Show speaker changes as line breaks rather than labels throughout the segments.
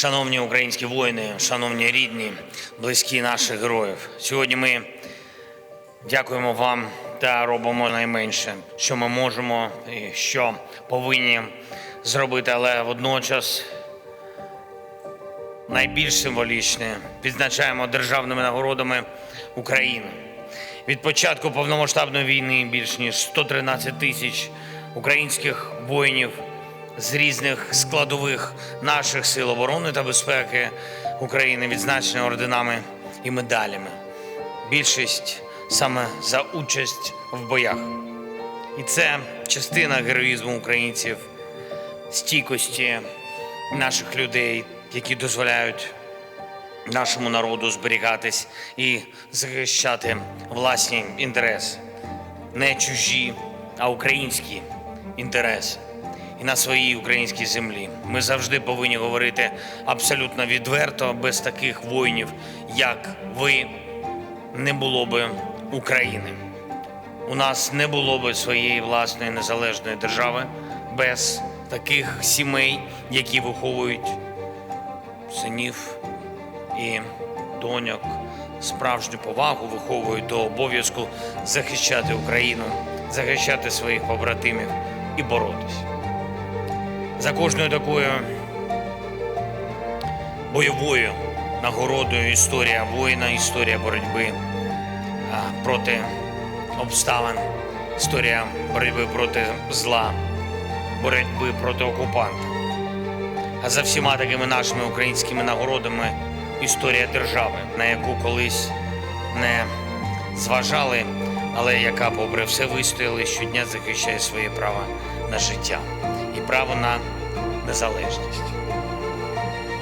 Шановні українські воїни, шановні рідні, близькі наших героїв. Сьогодні ми дякуємо вам та робимо найменше, що ми можемо і що повинні зробити, але водночас найбільш символічне відзначаємо державними нагородами України. Від початку повномасштабної війни більш ніж 113 тисяч українських воїнів з різних складових наших сил оборони та безпеки України відзначені орденами і медалями. Більшість саме за участь в боях. І це частина героїзму українців, стійкості наших людей, які дозволяють нашому народу зберігатись і захищати власні інтереси, не чужі, а українські інтереси. І на своїй українській землі ми завжди повинні говорити абсолютно відверто, без таких воїнів, як ви, не було би України. У нас не було би своєї власної незалежної держави без таких сімей, які виховують синів і доньок, справжню повагу виховують до обов'язку захищати Україну, захищати своїх побратимів і боротись. За кожною такою бойовою нагородою історія воїна, історія боротьби проти обставин, історія боротьби проти зла, боротьби проти окупанта. А за всіма такими нашими українськими нагородами історія держави, на яку колись не зважали, але яка, попри все, вистояла і щодня захищає своє право на життя і право на незалежність.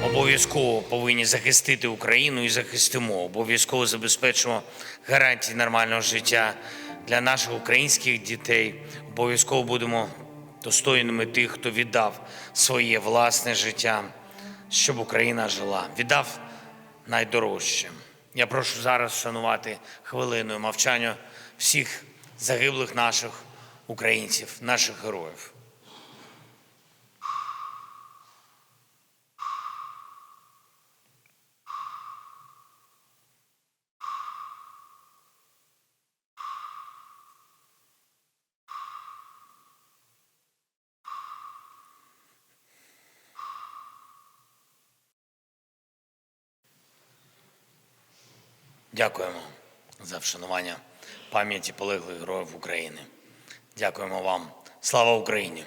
Обов'язково повинні захистити Україну і захистимо. Обов'язково забезпечимо гарантії нормального життя для наших українських дітей. Обов'язково будемо достойними тих, хто віддав своє власне життя, щоб Україна жила. Віддав найдорожче. Я прошу зараз вшанувати хвилиною мовчання всіх загиблих наших українців, наших героїв. Дякуємо за вшанування пам'яті полеглих героїв України. Дякуємо вам. Слава Україні!